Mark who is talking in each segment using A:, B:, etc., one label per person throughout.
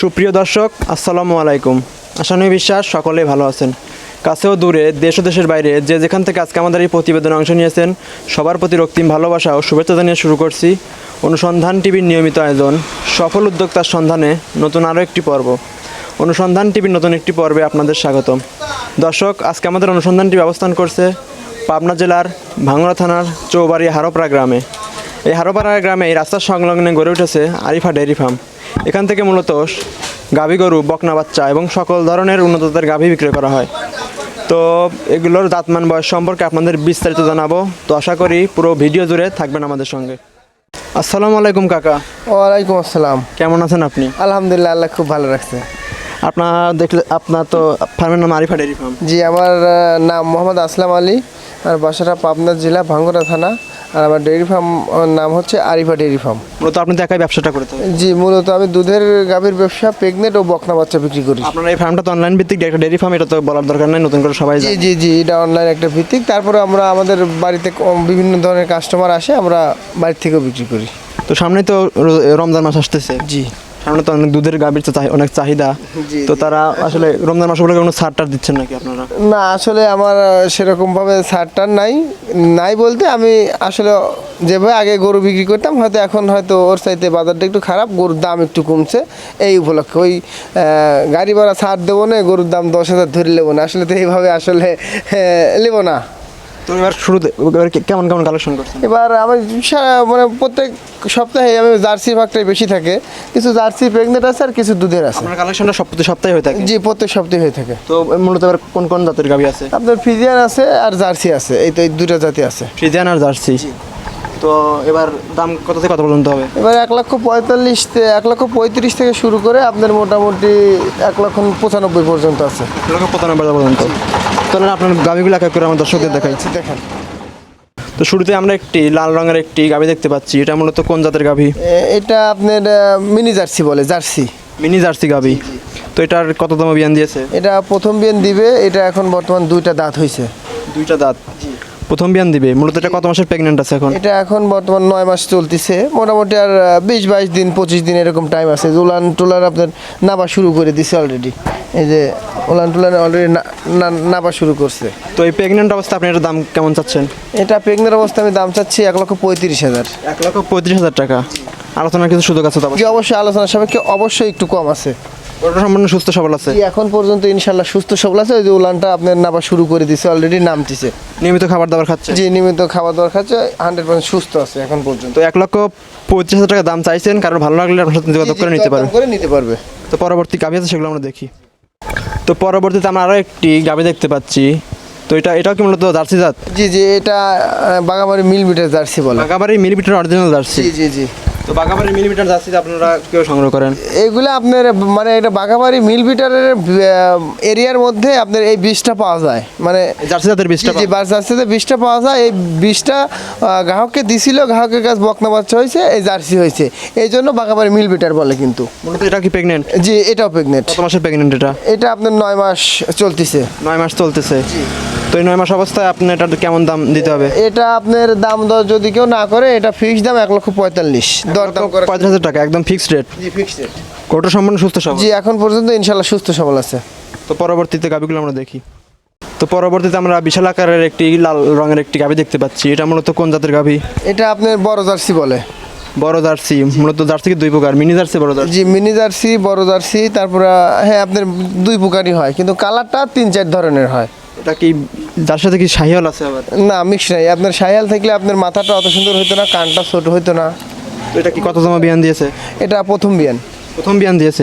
A: সুপ্রিয় দর্শক, আসসালামু আলাইকুম। আশানুই বিশ্বাস, সকলেই ভালো আছেন। কাছেও দূরে, দেশ ও দেশের বাইরে, যে যেখান থেকে আজকে আমাদের এই প্রতিবেদনে অংশ নিয়েছেন, সবার প্রতি রক্তিম ভালোবাসা ও শুভেচ্ছা জানিয়ে শুরু করছি অনুসন্ধান টিভির নিয়মিত আয়োজন, সফল উদ্যোক্তার সন্ধানে নতুন আরও একটি পর্ব। অনুসন্ধান টিভির নতুন একটি পর্বে আপনাদের স্বাগতম। দর্শক, আজকে আমাদের অনুসন্ধানটি টিভি অবস্থান করছে পাবনা জেলার ভাঙড়া থানার চৌবাড়ি হারোপাড়া গ্রামে। এই হারোপাড়া গ্রামে এই রাস্তার সংলগ্নে গড়ে উঠেছে আরিফা ডেয়ারি ফার্ম। এখান থেকে মূলত গাভী গরু বকনা বাচ্চা এবং সকল ধরনের উন্নত জাতের গাভী বিক্রয় করা হয়। তো এগুলোর দাঁতমান বয়স সম্পর্কে আপনাদের বিস্তারিত জানাব। তো আশা করি পুরো ভিডিও জুড়ে থাকবেন আমাদের সঙ্গে। আসসালামু আলাইকুম কাকা।
B: ওয়ালাইকুম আসসালাম।
A: কেমন আছেন আপনি?
B: আলহামদুলিল্লাহ আল্লাহ খুব ভালো রাখছে।
A: আপনার দেখলে আপনার তো ফার্মের নাম আরিফা ডেয়ারি ফার্ম।
B: জি আমার নাম মোহাম্মদ আসলাম আলী। আর বাসাটা পাবনা জেলা ভাঙ্গুরা থানা। আর আমার ডেয়ারি ফার্ম নাম হচ্ছে আরিফা ডেয়ারি ফার্ম
A: মূলত আপনি তো একাই ব্যবসাটা করতে
B: জি মূলত আমি দুধের গাভীর ব্যবসা প্রেগনেন্ট ও বকনা বাচ্চা বিক্রি করি।
A: আপনার এই ফার্মটা তো অনলাইন ভিত্তিক একটা ডেয়ারি ফার্ম এটা তো বলার দরকার নাই নতুন করে সবাই
B: জি জি জি এটা অনলাইন একটা ভিত্তিক। তারপরে আমরা আমাদের বাড়িতে বিভিন্ন ধরনের কাস্টমার আসে আমরা বাড়ি থেকেও বিক্রি করি।
A: তো সামনে তো রমজান মাস আসতেছে।
B: জি।
A: সামনে তো অনেক দুধের গাভীর অনেক চাহিদা। তো তারা আসলে রমজান মাস উপলক্ষে কোনো ছাড় টার দিচ্ছেন নাকি আপনারা?
B: না আসলে আমার সেরকমভাবে ছাড়টার নাই। নাই বলতে আমি আসলে যেভাবে আগে গরু বিক্রি করতাম হয়তো এখন হয়তো ওর চাইতে বাজারটা একটু খারাপ গরুর দাম একটু কমছে। এই উপলক্ষে ওই গাড়ি ভাড়া ছাড় দেবো না গরুর দাম দশ হাজার ধরে নেব না। আসলে তো এইভাবে আসলে নেব না।
A: এবার শুরুতে এবার কে- কেমন কেমন কালেকশন করছেন?
B: এবার আমার সারা মানে প্রত্যেক সপ্তাহে আমি জার্সি ভাগটাই বেশি থাকে। কিছু জার্সি প্রেগনেন্ট আছে আর কিছু দুধের আছে।
A: আপনার কালেকশনটা সব সপ্তাহে হয়ে থাকে?
B: জি প্রত্যেক সপ্তাহে হয়ে থাকে।
A: তো মূলত এবার কোন কোন জাতের গাভী আছে?
B: আপনার ফিজিয়ান আছে আর জার্সি আছে। এই তো এই দুটা জাতি আছে।
A: ফ্রিজিয়ান আর জার্সি। তো এবার দাম কত থেকে কত পর্যন্ত হবে?
B: এবার এক লক্ষ পঁয়তাল্লিশ তে- এক লক্ষ পঁয়ত্রিশ থেকে শুরু করে আপনার মোটামুটি এক লক্ষ পঁচানব্বই পর্যন্ত আছে।
A: এক লক্ষ পঁচানব্বই হাজার পর্যন্ত তাহলে আপনার গাভীগুলো এক করে আমার দর্শকদের দেখাচ্ছি
B: দেখেন।
A: তো শুরুতে আমরা একটি লাল রঙের একটি গাভী দেখতে পাচ্ছি এটা মূলত কোন জাতের গাভী
B: এটা আপনার মিনি জার্সি বলে জার্সি।
A: মিনি জার্সি গাভী তো এটার কততম বিয়ান দিয়েছে?
B: এটা প্রথম বিয়ান দিবে এটা এখন বর্তমান দুইটা দাঁত হয়েছে
A: দুইটা দাঁত। প্রথম বিয়ান দিবে? মূলত এটা কত মাসের প্রেগনেন্ট আছে এখন?
B: এটা এখন বর্তমান নয় মাস চলতেছে। মোটামুটি আর বিশ বাইশ দিন পঁচিশ দিন এরকম টাইম আছে। উলান টুলান আপনার নাবা শুরু করে দিছে অলরেডি এই যে উলান টুলান অলরেডি নাবা শুরু করছে।
A: তো এই প্রেগনেন্ট অবস্থা আপনি এটার দাম কেমন চাচ্ছেন?
B: এটা প্রেগনেন্ট অবস্থা আমি দাম চাচ্ছি এক লক্ষ পঁয়ত্রিশ হাজার।
A: এক লক্ষ পঁয়ত্রিশ হাজার টাকা। আলোচনার কিছু সুযোগ আছে তো
B: জি অবশ্যই। আলোচনা সাপেক্ষে অবশ্যই একটু কম আছে।
A: ওটা সম্পূর্ণ সুস্থ সবল আছে।
B: এখন পর্যন্ত ইনশাল্লাহ সুস্থ সবল আছে। ওই যে উলানটা আপনার নাবা শুরু করে দিছে অলরেডি নামতেছে।
A: নিয়মিত খাবার দাবার খাচ্ছে?
B: জি নিয়মিত খাওয়া দাওয়া খাচ্ছে হান্ড্রেড পার্সেন্ট সুস্থ আছে এখন পর্যন্ত।
A: তো এক লক্ষ পঁচিশ হাজার টাকা দাম চাইছেন কারণ ভালো লাগলে আপনার সাথে যোগাযোগ করে নিতে পারবে
B: করে নিতে পারবে।
A: তো পরবর্তী গাভী আছে সেগুলো আমরা দেখি। তো পরবর্তীতে আমরা আরও একটি গাভী দেখতে পাচ্ছি। তো এটা এটাও কি মূলত জার্সি জাত?
B: জি জি এটা বাগাবাড়ি মিল মিটার জার্সি বলে।
A: বাগাবাড়ি মিলিমিটার অরিজিনাল জার্সি।
B: জি জি জি।
A: তো বাগাবাড়ি মিলিমিটার জার্সি আপনারা কেউ সংগ্রহ করেন?
B: এইগুলো আপনার মানে এটা বাগাবাড়ি মিল মিটারের এরিয়ার মধ্যে আপনার এই বীজটা পাওয়া যায়। মানে
A: জার্সি জাতের বীজটা
B: জি জি জার্সিতে বীজটা পাওয়া যায়। এই বীজটা গ্রাহককে দিছিল গ্রাহকের কাছে বকনা বাচ্চা হয়েছে এই জার্সি হয়েছে। এই জন্য বাগাবাড়ি মিল বিটার বলে কিন্তু।
A: মূলত এটা কি প্রেগনেন্ট
B: জি এটাও প্রেগনেন্ট
A: কত মাসের প্রেগনেন্ট এটা?
B: এটা আপনার নয় মাস চলতেছে।
A: নয় মাস চলতেছে। তো এই নয় মাস অবস্থায় আপনি এটা কেমন দাম দিতে হবে?
B: এটা আপনার দাম দর যদি কেউ না করে এটা ফিক্সড দাম এক লক্ষ পঁয়তাল্লিশ। দরদাম করে
A: পঁয়ত্রিশ হাজার টাকা একদম ফিক্সড রেট
B: জি ফিক্সড
A: কোটা সম্পূর্ণ সুস্থ সব
B: জি এখন পর্যন্ত ইনশাল্লাহ সুস্থ সবল আছে।
A: তো পরবর্তীতে গাভিগুলো আমরা দেখি। তো পরবর্তীতে আমরা বিশাল আকারের একটি লাল রঙের একটি গাভি দেখতে পাচ্ছি। এটা মূলত কোন জাতের গাভি
B: এটা আপনার বড় জার্সি বলে।
A: বড় জার্সি মূলত জার্সি কি দুই প্রকার? মিনি জার্সি বড় জার্সি?
B: জি মিনি জার্সি বড় জার্সি তারপর হ্যাঁ আপনার দুই প্রকারই হয় কিন্তু কালারটা তিন চার ধরনের হয়।
A: এটা কি যার সাথে কি শাহিয়াল আছে আবার?
B: না মিক্স নাই। আপনার সায়াল থাকলে আপনার মাথাটা অত সুন্দর হইতো না কানটা ছোট হইতো না।
A: এটা কি কত জমা বিয়ান দিয়েছে?
B: এটা প্রথম বিয়ান।
A: প্রথম বিয়ান দিয়েছে।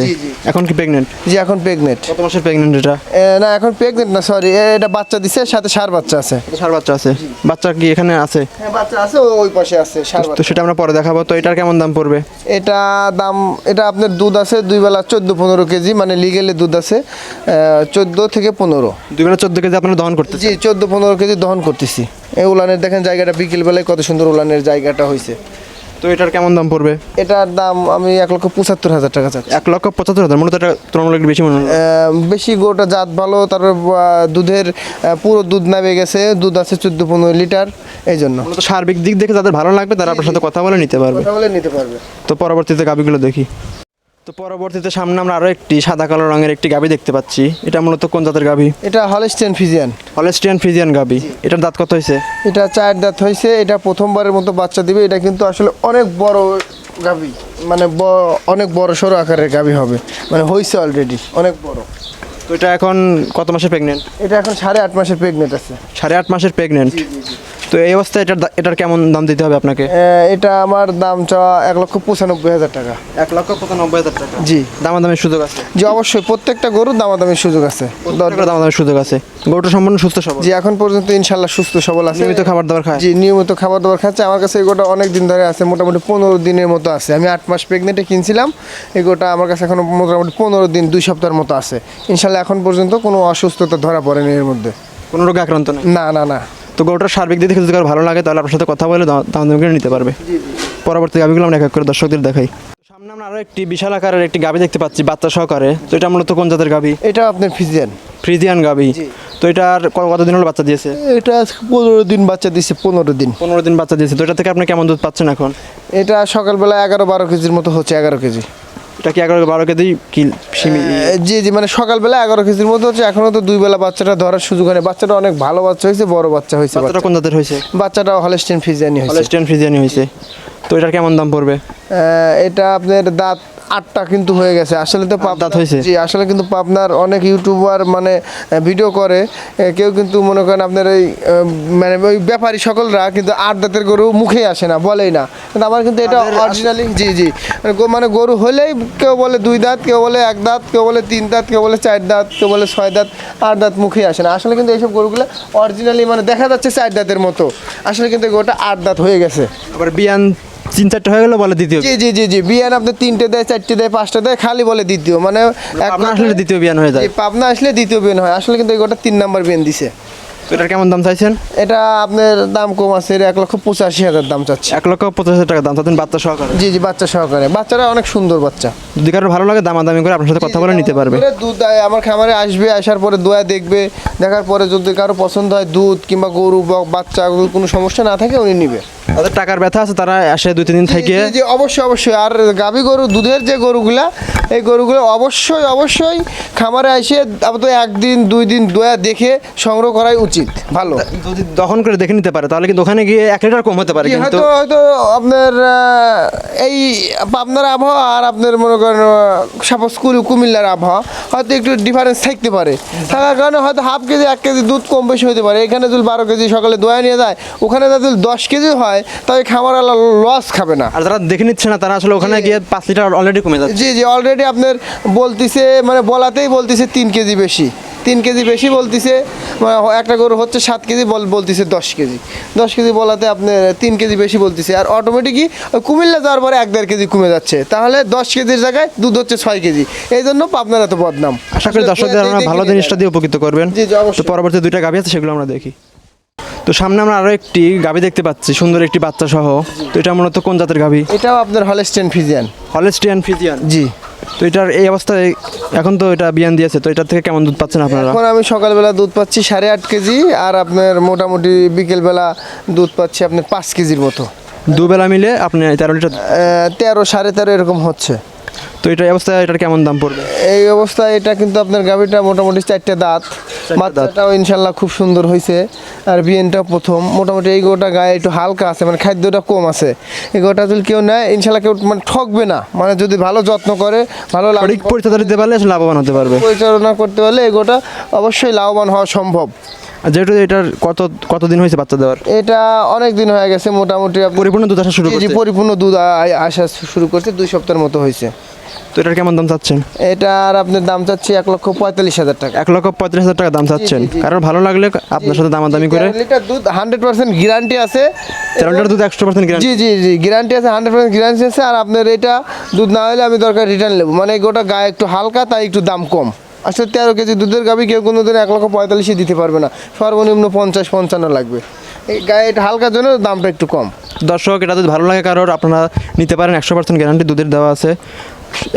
A: এখন কি প্রেগনেন্ট
B: জি এখন প্রেগনেন্ট
A: কত মাসের প্রেগনেন্ট এটা?
B: না এখন প্রেগনেন্ট না সরি এটা বাচ্চা দিছে সাথে সার বাচ্চা আছে।
A: ষাঁড় বাচ্চা আছে। বাচ্চা কি এখানে আছে?
B: হ্যাঁ বাচ্চা আছে ওই পাশে আছে সার
A: তো সেটা আমরা পরে দেখাবো। তো এটার কেমন দাম পড়বে?
B: এটা দাম এটা আপনার দুধ আছে দুই বেলা চোদ্দ পনেরো কেজি মানে লিগেলে দুধ আছে চোদ্দ থেকে পনেরো।
A: দুই বেলা চোদ্দ কেজি আপনারা দহন করতে
B: জি চোদ্দ পনেরো কেজি দহন করতেছি। এই উলানের দেখেন জায়গাটা বিকেল বেলায় কত সুন্দর উলানের জায়গাটা হয়েছে
A: তো এটার কেমন দাম পড়বে?
B: এটার দাম আমি এক লক্ষ পঁচাত্তর হাজার টাকা চাচ্ছি।
A: এক লক্ষ পঁচাত্তর হাজার মূলত এটা তুলনামূলক বেশি মনে হয়।
B: বেশি গোটা জাত ভালো তারপর দুধের পুরো দুধ নামে গেছে দুধ আছে চোদ্দ পনেরো লিটার এই জন্য।
A: সার্বিক দিক দেখে যাদের ভালো লাগবে তারা আপনার সাথে কথা বলে নিতে পারবে।
B: কথা বলে নিতে পারবে।
A: তো পরবর্তীতে গাবিগুলো দেখি। তো পরবর্তীতে সামনে আমরা আরও একটি সাদা কালো রঙের একটি গাভি দেখতে পাচ্ছি। এটা মূলত কোন জাতের গাভি
B: এটা হলেস্টিয়ান ফিজিয়ান
A: হলেস্টিয়ান ফিজিয়ান গাভি এটার দাঁত কত হয়েছে
B: এটা চার দাঁত হয়েছে এটা প্রথমবারের মতো বাচ্চা দিবে এটা কিন্তু আসলে অনেক বড় গাভি মানে অনেক বড় সড়ো আকারের গাভি হবে মানে হয়েছে অলরেডি অনেক বড়।
A: তো এটা এখন কত মাসের প্রেগনেন্ট
B: এটা এখন সাড়ে আট মাসের প্রেগনেন্ট আছে।
A: সাড়ে আট মাসের প্রেগনেন্ট তো এই অবস্থায় এটার এটার কেমন দাম দিতে হবে আপনাকে?
B: এটা আমার দাম চাওয়া এক লক্ষ পঁচানব্বই হাজার টাকা।
A: এক লক্ষ পঁচানব্বই হাজার টাকা?
B: জি।
A: দামাদামের সুযোগ আছে?
B: জি অবশ্যই। প্রত্যেকটা গরুর দামাদামির সুযোগ আছে।
A: দামাদামের সুযোগ আছে। গরুটা সম্পূর্ণ সুস্থ সবল?
B: জি এখন পর্যন্ত ইনশাল্লাহ সুস্থ সবল আছে।
A: নিয়মিত খাবার দাবার খায়?
B: জি নিয়মিত খাবার দাবার খাচ্ছে। আমার কাছে এই গোটা অনেক দিন ধরে আছে মোটামুটি পনেরো দিনের মতো আছে। আমি আট মাস প্রেগনেন্টে কিনছিলাম। এই গোটা আমার কাছে এখন মোটামুটি পনেরো দিন দুই সপ্তাহের মতো আছে। ইনশাল্লাহ এখন পর্যন্ত কোনো অসুস্থতা ধরা পড়েনি এর মধ্যে।
A: কোনো রোগে আক্রান্ত
B: না না না।
A: তো গরুটার সার্বিক দিক থেকে যদি কারও ভালো লাগে তাহলে আপনার সাথে কথা বলে দাম দাম করে নিতে পারবে। পরবর্তী গাভিগুলো আমরা এক এক করে দর্শকদের দেখাই। সামনে আমরা আরও একটি বিশাল আকারের একটি গাভি দেখতে পাচ্ছি বাচ্চা সহকারে। তো এটা মূলত কোন জাতের গাভি
B: এটা আপনার ফিজিয়ান
A: ফ্রিজিয়ান গাভি তো এটার কতদিন হলো বাচ্চা দিয়েছে?
B: এটা পনেরো দিন বাচ্চা দিচ্ছে পনেরো দিন।
A: পনেরো দিন বাচ্চা দিয়েছে। তো এটা থেকে আপনি কেমন দুধ পাচ্ছেন এখন?
B: এটা সকালবেলা এগারো বারো কেজির মতো হচ্ছে এগারো কেজি।
A: এটা কি এগারো বারো কেজি কি
B: জি জি মানে সকালবেলা এগারো কেজির মতো হচ্ছে এখনও তো দুই বেলা বাচ্চাটা ধরার সুযোগ হয়নি বাচ্চাটা অনেক ভালো বাচ্চা হয়েছে বড় বাচ্চা হয়েছে
A: বাচ্চাটা কোন জাতের হয়েছে?
B: বাচ্চাটা হলেস্টেন ফিজিয়ানি হয়েছে।
A: হলেস্টিয়ান ফ্রিজিয়ানি হয়েছে। তো এটার কেমন দাম পড়বে?
B: এটা আপনার দাঁত আটটা কিন্তু হয়ে গেছে। আসলে তো পাপ
A: দাঁত হয়েছে?
B: জি আসলে কিন্তু পাবনার অনেক ইউটিউবার মানে ভিডিও করে। কেউ কিন্তু মনে করেন আপনার এই মানে ওই ব্যাপারী সকলরা কিন্তু আট দাঁতের গরু মুখে আসে না বলেই না। কিন্তু আমার কিন্তু এটা অরিজিনালি জি জি। মানে মানে গরু হলেই কেউ বলে দুই দাঁত কেউ বলে এক দাঁত কেউ বলে তিন দাঁত কেউ বলে চার দাঁত কেউ বলে ছয় দাঁত আট দাঁত মুখে আসে না। আসলে কিন্তু এইসব গরুগুলো অরিজিনালি মানে দেখা যাচ্ছে চার দাঁতের মতো। আসলে কিন্তু গরুটা আট দাঁত হয়ে গেছে।
A: আবার বিয়ান তিন চারটে হয়ে গেলে বলে দ্বিতীয়
B: জি জি জি জি বিয়ান আপনি তিনটে দেয় চারটে দেয় পাঁচটা দেয় খালি বলে দ্বিতীয়। মানে
A: আপনার আসলে দ্বিতীয় বিয়ান হয়ে যায়।
B: পাবনা আসলে দ্বিতীয় বিয়ান হয়। আসলে কিন্তু এই গোটা তিন নাম্বার বিয়ান দিছে।
A: তো এটার কেমন দাম চাইছেন?
B: এটা আপনার দাম কম আছে এর এক লক্ষ পঁচাশি হাজার দাম চাচ্ছে।
A: এক লক্ষ পঞ্চাশ হাজার টাকা দাম চাচ্ছেন বাচ্চা সহকারে?
B: জি জি বাচ্চা সহকারে। বাচ্চারা অনেক সুন্দর বাচ্চা।
A: যদি কারও ভালো লাগে দামাদামি করে আপনার সাথে কথা বলে নিতে পারবে।
B: দুধ আমার খামারে আসবে আসার পরে দোয়া দেখবে দেখার পরে যদি কারও পছন্দ হয় দুধ কিংবা গরু বা বাচ্চা কোনো সমস্যা না থাকে উনি নিবে।
A: তাদের টাকার ব্যথা আছে তারা আসে দুই তিন দিন থেকে।
B: জি, জি, অবশ্যই অবশ্যই। আর গাভী গরু দুধের যে গরুগুলা এই গরুগুলো অবশ্যই অবশ্যই খামারে এসে আপাতত একদিন দুই দিন দোয়া দেখে সংগ্রহ করাই উচিত। ভালো।
A: যদি দহন করে দেখে নিতে পারে তাহলে কিন্তু ওখানে গিয়ে এক লিটার কম হতে পারে কিন্তু।
B: হয়তো আপনার এই আপনার আবহাওয়া আর আপনার মনে করেন সাপোজ কুমিল্লার আবহাওয়া হয়তো একটু ডিফারেন্স থাকতে পারে। থাকার কারণে হয়তো হাফ কেজি এক কেজি দুধ কম বেশি হতে পারে। এখানে যদি বারো কেজি সকালে দোয়া নিয়ে যায় ওখানে যদি দশ কেজি হয় তবে খামার লস খাবে না।
A: আর যারা দেখে নিচ্ছে না তারা আসলে ওখানে গিয়ে পাঁচ লিটার অলরেডি কমে যাচ্ছে।
B: জি জি অলরেডি আপনার বলতিছে মানে বলাতেই বলতিছে তিন কেজি বেশি। তিন কেজি বেশি বলতেছে একটা গরু হচ্ছে সাত কেজি বল বলতিছে দশ কেজি। দশ কেজি বলাতে আপনার তিন কেজি বেশি বলতিছে। আর অটোমেটিকই কুমিল্লা যাওয়ার পরে এক দেড় কেজি কমে যাচ্ছে। তাহলে দশ কেজির জায়গায় দুধ হচ্ছে ছয় কেজি। এই জন্য পাবনার এত বদনাম।
A: আশা করি দর্শকদের আমরা ভালো জিনিসটা দিয়ে উপকৃত করবেন। তো পরবর্তী দুইটা গাভি আছে সেগুলো আমরা দেখি। তো সামনে আমরা আরও একটি গাভি দেখতে পাচ্ছি সুন্দর একটি বাচ্চা সহ। তো এটা মূলত কোন জাতের গাভি?
B: এটাও আপনার হলেস্টেন ফিজিয়ান
A: হলেস্টিয়ান ফিজিয়ান
B: জি।
A: তো এটার এই অবস্থায় এখন তো এটা বিয়ান দিয়েছে তো এটার থেকে কেমন দুধ পাচ্ছেন আপনারা?
B: এখন আমি সকালবেলা দুধ পাচ্ছি সাড়ে আট কেজি আর আপনার মোটামুটি বিকেলবেলা দুধ পাচ্ছি আপনার পাঁচ কেজির মতো।
A: দুবেলা মিলে আপনি তেরো লিটার
B: তেরো সাড়ে তেরো এরকম হচ্ছে।
A: তো এটা অবস্থায় এটার কেমন দাম পড়বে?
B: এই অবস্থায় এটা কিন্তু আপনার গাভিটা মোটামুটি চারটে দাঁত। বাচ্চাটাও ইনশাল্লাহ খুব সুন্দর হয়েছে আর বিএনটা প্রথম। মোটামুটি এই গোটা গায়ে একটু হালকা আছে মানে খাদ্যটা কম আছে। এই গোটা যদি কেউ নেয় ইনশাল্লাহ কেউ মানে ঠকবে না। মানে যদি ভালো যত্ন করে ভালো
A: পরিচর্যা দিতে পারলে লাভবান হতে পারবে।
B: পরিচালনা করতে পারলে এই গোটা অবশ্যই লাভবান হওয়া সম্ভব।
A: যেহেতু এটার কত কতদিন হয়েছে বাচ্চা দেওয়ার?
B: এটা অনেক দিন হয়ে গেছে মোটামুটি
A: পরিপূর্ণ দুধ আসা শুরু করছে?
B: পরিপূর্ণ দুধ আসা শুরু করছে দুই সপ্তাহের মতো হয়েছে।
A: তো এটার কেমন দাম চাচ্ছেন?
B: এটা আর আপনার দাম চাচ্ছি এক লক্ষ পঁয়তাল্লিশ হাজার টাকা।
A: এক লক্ষ পঁয়ত্রিশ হাজার টাকা দাম চাচ্ছেন। কারণ ভালো লাগলে আপনার সাথে দামাদামি করে
B: লিটার দুধ হান্ড্রেড পার্সেন্ট গ্যারান্টি আছে।
A: তেরো লিটার দুধ একশো পার্সেন্ট
B: জি জি জি গ্যারান্টি আছে হান্ড্রেড পার্সেন্ট গ্যারান্টি আছে আর আপনার এটা দুধ না হলে আমি দরকার রিটার্ন নেব। মানে গোটা গায়ে একটু হালকা তাই একটু দাম কম। আসলে তেরো কেজি দুধের গাবি কেউ কোনো দিন এক লক্ষ পঁয়তাল্লিশে দিতে পারবে না। সর্বনিম্ন পঞ্চাশ পঞ্চান্ন লাগবে। এই গায়ে এটা হালকার জন্য দামটা একটু কম।
A: দর্শক এটা যদি ভালো লাগে কারোর আপনারা নিতে পারেন একশো পার্সেন্ট গ্যারান্টি দুধের দেওয়া আছে।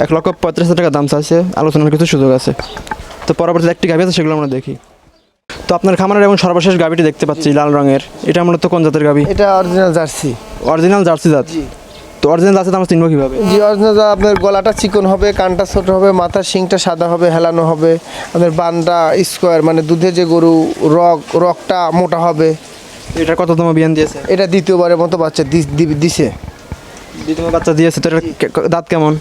A: এক লক্ষ পঁয়ত্রিশ হাজার টাকা দাম চাইছে আলোচনার কিছু সুযোগ আছে। তো পরবর্তীতে একটি গাভি আছে সেগুলো আমরা দেখি। তো আপনার খামারের এবং সর্বশেষ গাভিটি দেখতে পাচ্ছি লাল রঙের। এটা মূলত কোন জাতের গাভি?
B: এটা অরিজিনাল জার্সি।
A: অরিজিনাল জার্সি জাত। তো অরিজিনাল তো আমরা চিনবো কীভাবে?
B: জি অরিজিনাল আপনার গলাটা চিকন হবে কানটা ছোট হবে মাথার শিংটা সাদা হবে হেলানো হবে আপনার বানটা স্কোয়ার মানে দুধে যে গরু রক রকটা মোটা হবে।
A: এটা কততম বিয়ান দিয়েছে?
B: এটা দ্বিতীয়বারের মতো বাচ্চা দিছে।
A: দ্বিতীয় বাচ্চা দিয়েছে তো এটা দাঁত কেমন?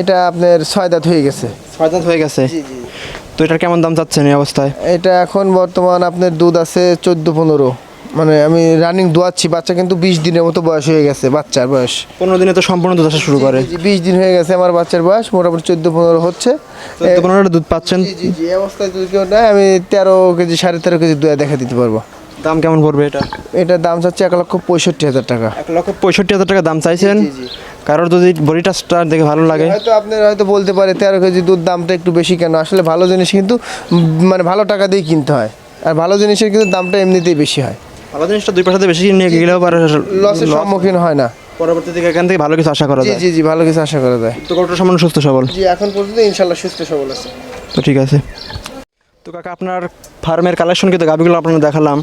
B: এটা আপনার ছয় দাঁত হয়ে গেছে।
A: ছয় দাঁত হয়ে গেছে? তো এটার কেমন দাম চাচ্ছেন এই অবস্থায়?
B: এটা এখন বর্তমান আপনার দুধ আছে চোদ্দ পনেরো। মানে আমি রানিং দোয়াচ্ছি বাচ্চা কিন্তু বিশ দিনের মতো বয়স হয়ে গেছে বাচ্চার বয়স।
A: পনেরো দিনে তো সম্পূর্ণ দুধ আসা শুরু করে।
B: বিশ দিন হয়ে গেছে আমার বাচ্চার বয়স মোটামুটি চোদ্দ পনেরো হচ্ছে।
A: চোদ্দ পনেরো দুধ পাচ্ছেন?
B: এই অবস্থায় যদি কেউ নেয় আমি তেরো কেজি সাড়ে তেরো কেজি দুয়া দেখা দিতে পারব।
A: দাম কেমন পড়বে এটা?
B: এটার দাম চাচ্ছে এক লক্ষ পঁয়ষট্টি হাজার টাকা।
A: এক লক্ষ পঁয়ষট্টি হাজার টাকা দাম চাইছেন। কারোর যদি বডিটা স্টার দেখে ভালো লাগে।
B: হয়তো আপনার হয়তো বলতে পারে তেরো কেজি দুধ দামটা একটু বেশি কেন? আসলে ভালো জিনিস কিন্তু মানে ভালো টাকা দিয়ে কিনতে হয়। আর ভালো জিনিসের কিন্তু দামটা এমনিতেই বেশি হয়।
A: ভালো জিনিসটা দুই পাশাতে বেশি নিয়ে গেলেও পারে
B: লসের সম্মুখীন হয় না।
A: পরবর্তী দিকে এখান থেকে ভালো কিছু আশা করা যায়।
B: জি জি ভালো কিছু আশা করা যায়।
A: তো গরুটা সামান্য সুস্থ সবল।
B: জি এখন পর্যন্ত ইনশাল্লাহ সুস্থ সবল আছে।
A: তো ঠিক আছে। তো কাকা আপনার ফার্মের কালেকশন কিন্তু গাবিগুলো আপনারা দেখালাম।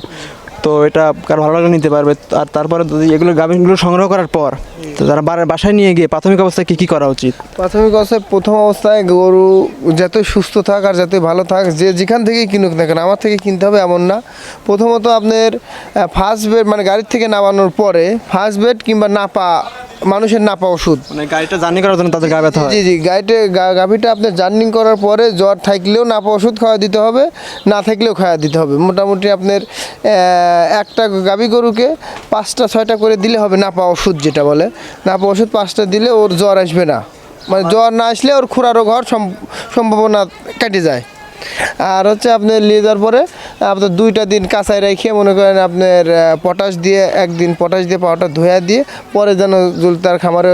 A: তো এটা কার ভালো লাগলে নিতে পারবে। আর তারপরে যদি এগুলো গাভিনগুলো সংগ্রহ করার পর, তো তারা বাসায় নিয়ে গিয়ে প্রাথমিক অবস্থায় কী কী করা উচিত?
B: প্রাথমিক অবস্থায় প্রথম অবস্থায় গরু যতই সুস্থ থাক আর যাতে ভালো থাক, যে যেখান থেকেই কিনুক না কেন, আমার থেকে কিনতে হবে এমন না। প্রথমত আপনার ফার্স্ট বেড মানে গাড়ির থেকে নামানোর পরে ফার্স্ট বেড কিংবা নাপা মানুষের নাপা ওষুধ।
A: মানে গাড়িটা জার্নি করার জন্য তাদের গা ব্যথা হয়?
B: জি জি গাড়িতে গাভীটা আপনার জার্নিং করার পরে জ্বর থাকলেও নাপা ওষুধ খাওয়া দিতে হবে না থাকলেও খাওয়া দিতে হবে। মোটামুটি আপনার একটা গাভী গরুকে পাঁচটা ছয়টা করে দিলে হবে না নাপা ওষুধ যেটা বলে। নাপা ওষুধ পাঁচটা দিলে ওর জ্বর আসবে না। মানে জ্বর না আসলে ওর খুরারও ঘর সম- সম্ভাবনা কেটে যায়। আর হচ্ছে আপনি নিয়ে যাওয়ার পরে আপনার দুইটা দিন কাঁচায় রেখে মনে করেন আপনার পটাশ দিয়ে একদিন পটাশ দিয়ে পাওয়াটা ধোয়া দিয়ে পরে যেন যদি তার খামারে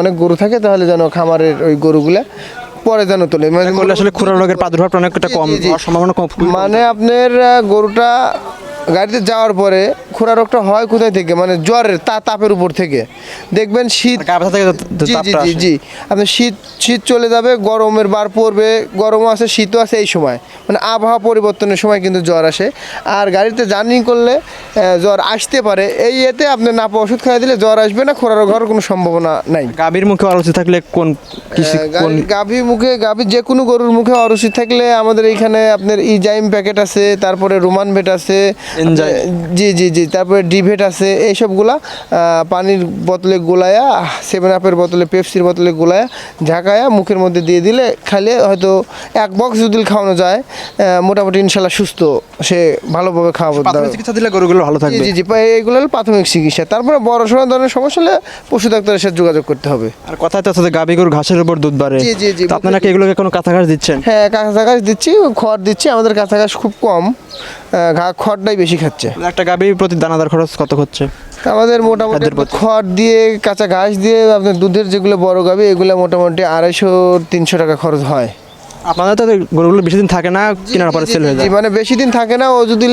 B: অনেক গরু থাকে তাহলে যেন খামারের ওই গরুগুলা পরে যেন তোলে। মানে
A: আসলে খুরা রোগের প্রাদুর্ভাবটা অনেকটা কম সম্ভাবনা কম।
B: মানে আপনার গরুটা গাড়িতে যাওয়ার পরে খুরা রোগটা হয় কোথায় থেকে? মানে জ্বরের তা তাপের উপর থেকে। দেখবেন শীত
A: যে
B: জি জি জি আপনার শীত শীত চলে যাবে গরমের বার পড়বে গরমও আছে শীতও আছে এই সময়। মানে আবহাওয়া পরিবর্তনের সময় কিন্তু জ্বর আসে। আর গাড়িতে জার্নি করলে জ্বর আসতে পারে। এই এতে আপনি নাপা ওষুধ খাইয়ে দিলে জ্বর আসবে না খোরারও হওয়ার কোনো সম্ভাবনা নাই।
A: গাভীর মুখে আলোচিত থাকলে কোন কৃষি
B: আহ, গাভী- গাভী মুখে গাভীর যে কোনো গরুর মুখে অরুচি থাকলে আমাদের এইখানে আপনার ইজাইম প্যাকেট আছে তারপরে রোমান ভেট আছে জি জি জি তারপরে ডিভেট আছে এইসবগুলা পানির বোতলে গোলায়া সেভেন আপের বোতলে পেপসির বোতলে গোলায়া ঝাঁকায়া মুখের মধ্যে দিয়ে দিলে খাইলে হয়তো এক বক্স যদি খাওয়ানো যায় মোটামুটি ইনশাল্লাহ সুস্থ সে ভালোভাবে খাওয়াবো
A: প্রাথমিক চিকিৎসা দিলে গরুগুলো ভালো থাকবে?
B: জি জি এইগুলো হলো প্রাথমিক চিকিৎসা। তারপরে বড় সড়ো ধরনের সমস্যা হলে পশু ডাক্তারের সাথে যোগাযোগ করতে হবে।
A: আর কথায় তো আছে গাভী গরু ঘাসের উপর দুধ বাড়ে।
B: জি, জি, জি,
A: আপনারা কি এগুলোকে কোনো কাঁচা ঘাস দিচ্ছেন?
B: হ্যাঁ কাঁচা ঘাস দিচ্ছি খড় দিচ্ছি আমাদের কাঁচা ঘাস খুব কম। খড়টাই বেশি খাচ্ছে।
A: একটা গাভী প্রতি দানাদার খরচ কত হচ্ছে?
B: আমাদের মোটামুটি খড় দিয়ে কাঁচা ঘাস দিয়ে আপনার দুধের যেগুলো বড় গাবি এগুলো মোটামুটি আড়াইশো তিনশো টাকা খরচ হয়।
A: আপনাদের তো গরুগুলো বেশি দিন থাকে না কেনার পরে সেল হয়ে যায়।
B: মানে বেশি দিন থাকে না ও যদি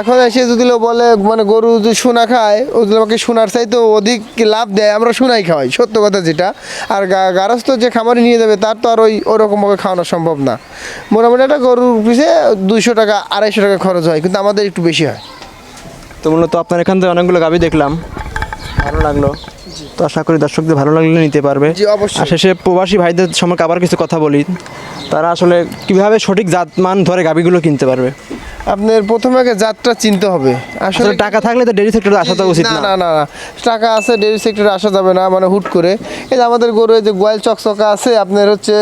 B: এখন এসে যদি বলে মানে গরু যদি সোনা খায় ও যদি আমাকে সোনার চাইতে অধিক লাভ দেয় আমরা সোনাই খাওয়াই সত্য কথা যেটা। আর গারস্থ যে খামারে নিয়ে যাবে তার তো আর ওই ওরকমভাবে খাওয়ানো সম্ভব না। মোটামুটি একটা গরুর পিছে দুইশো টাকা আড়াইশো টাকা খরচ হয় কিন্তু আমাদের একটু বেশি হয়।
A: তো মূলত আপনার এখান থেকে অনেকগুলো গাভী দেখলাম। ভালো লাগল। তো আশা করি দর্শকদের ভালো লাগলে নিতে পারবে। আর শেষে প্রবাসী ভাইদের সম্পর্কে আবার কিছু কথা বলি। তারা আসলে কীভাবে সঠিক জাত মান ধরে গাভীগুলো কিনতে পারবে?
B: আপনার প্রথমে আগে জাতটা চিনতে হবে। আসলে
A: টাকা থাকলে তো ডেরি সেক্টরে আসা তো উচিত
B: না
A: না।
B: না টাকা আছে ডেয়ারি সেক্টরে আসা যাবে না মানে হুট করে। এই যে আমাদের গরু এই যে গোয়াল চকচকা আছে আপনার হচ্ছে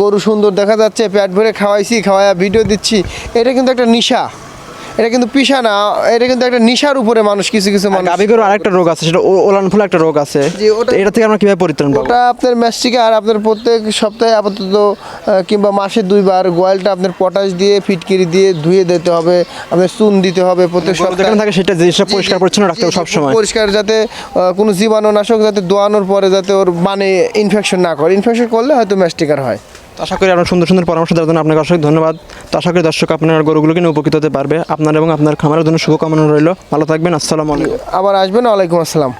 B: গরু সুন্দর দেখা যাচ্ছে পেট ভরে খাওয়াইছি খাওয়াইয়া ভিডিও দিচ্ছি। এটা কিন্তু একটা নিশা। এটা কিন্তু পিসা না এটা কিন্তু একটা নিশার উপরে মানুষ কিছু কিছু মানুষ।
A: গরু আরেকটা রোগ আছে সেটা ওলান ফুলা একটা রোগ আছে। এটা থেকে আমরা কীভাবে পরিত্রাণ পাবো?
B: ওটা আপনার ম্যাস্টিকে আর আপনার প্রত্যেক সপ্তাহে আপাতত কিংবা মাসে দুইবার গোয়ালটা আপনার পটাশ দিয়ে ফিটকিরি দিয়ে ধুয়ে দিতে হবে আপনার চুন দিতে হবে প্রত্যেক
A: সপ্তাহে। থাকে সেটা জিনিসটা পরিষ্কার পরিচ্ছন্ন রাখতে হবে সবসময়
B: পরিষ্কার যাতে কোনো জীবাণুনাশক যাতে দোয়ানোর পরে যাতে ওর মানে ইনফেকশন না করে। ইনফেকশন করলে হয়তো ম্যাস্টিকার হয়।
A: আশা করি আপনার সুন্দর সুন্দর পরামর্শ দেওয়ার জন্য আপনাকে অসংখ্য ধন্যবাদ। তো আশা করি দর্শক আপনার গরুগুলো কিনে উপকৃত হতে পারবে। আপনার এবং আপনার খামারের জন্য শুভকামনা রইল। ভালো থাকবেন। আসসালামু আলাইকুম।
B: আবার আসবেন। ওয়ালাইকুম আসসালাম।